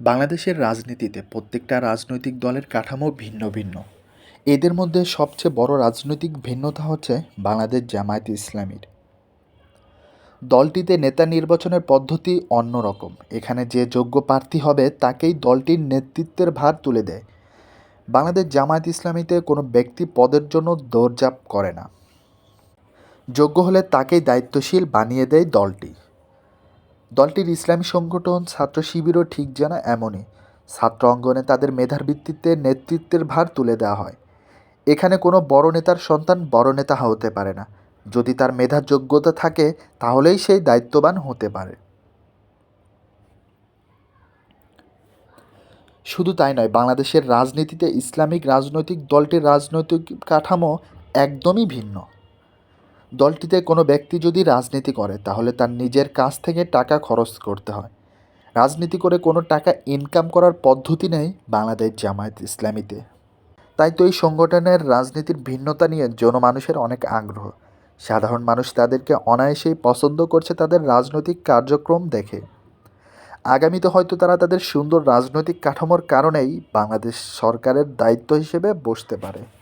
বাংলাদেশের রাজনীতিতে প্রত্যেকটা রাজনৈতিক দলের কাঠামো ভিন্ন ভিন্ন। এদের মধ্যে সবচেয়ে বড় রাজনৈতিক ভিন্নতা হচ্ছে বাংলাদেশ জামায়াত ইসলামীর। দলটিতে নেতা নির্বাচনের পদ্ধতি অন্যরকম। এখানে যে যোগ্য প্রার্থী হবে তাকেই দলটির নেতৃত্বের ভার তুলে দেয়। বাংলাদেশ জামায়াত ইসলামীতে কোনো ব্যক্তি পদের জন্য দৌড়ঝাঁপ করে না। যোগ্য হলে তাকেই দায়িত্বশীল বানিয়ে দেয় দলটি। দলটির ইসলামী সংগঠন ছাত্র শিবিরও ঠিক যেন এমনই। ছাত্র অঙ্গনে তাদের মেধার ভিত্তিতে নেতৃত্বের ভার তুলে দেওয়া হয়। এখানে কোনো বড় নেতার সন্তান বড় নেতা হতে পারে না। যদি তার মেধার যোগ্যতা থাকে, তাহলেই সেই দায়িত্ববান হতে পারে। শুধু তাই নয়, বাংলাদেশের রাজনীতিতে ইসলামিক রাজনৈতিক দলটির রাজনৈতিক কাঠামো একদমই ভিন্ন। দলটিতে কোনো ব্যক্তি যদি রাজনীতি করে, তাহলে তার নিজের কাছ থেকে টাকা খরচ করতে হয়। রাজনীতি করে কোনো টাকা ইনকাম করার পদ্ধতি নেই বাংলাদেশ জামায়াত ইসলামীতে। তাই তো এই সংগঠনের রাজনীতির ভিন্নতা নিয়ে জনমানুষের অনেক আগ্রহ। সাধারণ মানুষ তাদেরকে অনায়াসেই পছন্দ করছে তাদের রাজনৈতিক কার্যক্রম দেখে। আগামীতে হয়তো তারা তাদের সুন্দর রাজনৈতিক কাঠামোর কারণেই বাংলাদেশ সরকারের দায়িত্ব হিসেবে বসতে পারে।